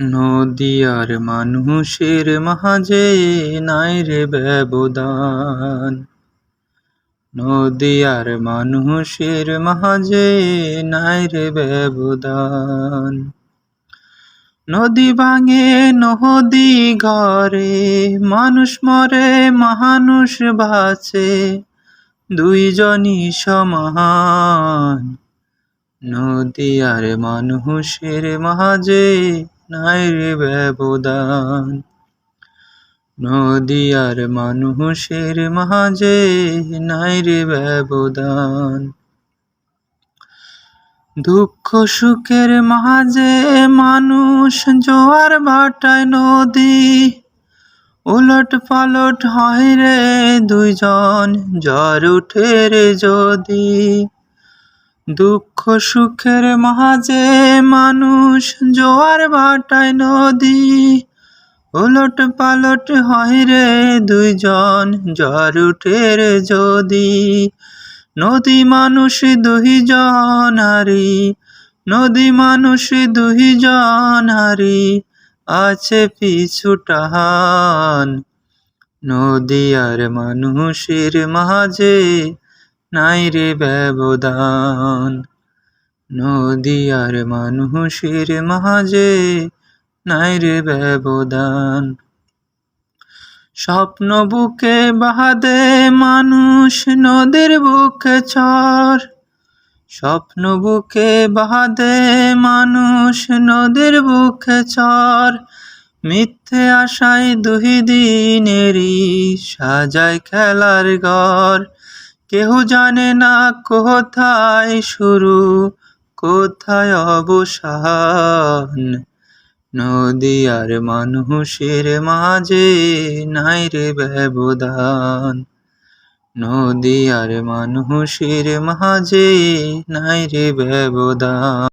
নদী আর মানুষের মাঝে নাই রে ব্যবধান। নদী আর মানুষের মাঝে নাই রে ব্যবধান। নদী ভাঙে, নদী ঘরে মানুষ মরে মানুষ বাঁচে, দুইজনই সমান। নদী আর মানুষের মাঝে নাই রে ব্যবধান। নদী আর মানুষের মাঝে নাই রে ব্যবধান। দুঃখ সুখের মাঝে মানুষ জোয়ার ভাটায় নদী, উলট পালট হয় রে দুইজন, জ্বর উঠে যদি। দুঃখ সুখের মাঝে মানুষ জোয়ার ভাটায় নদী উলট পালট হয় রে দুইজন জ্বর উঠে রে যদি। নদী মানুষ দুইজন হারি নদী মানুষ দুইজন হারি আছে পিছু টাহান। নদী আর মানুষের মাঝে নাই রে ব্যবধান। আর মানুষের মাঝে নাই রে ব্যবধান। স্বপ্ন বুকে বাহাদে মানুষ নদীর বুকে চর। স্বপ্ন বুকে বাহাদে মানুষ নদীর বুকে চর। মিথ্যে আশায় দুই দিনেরই সাজায় খেলার ঘর। কেহ জানে না কোথায় শুরু, কোথায় অবসান? নদী আর মানুষের মাঝে নাই রে ব্যবধান। নদী আর মানুষের মাঝে নাই রে ব্যবধান।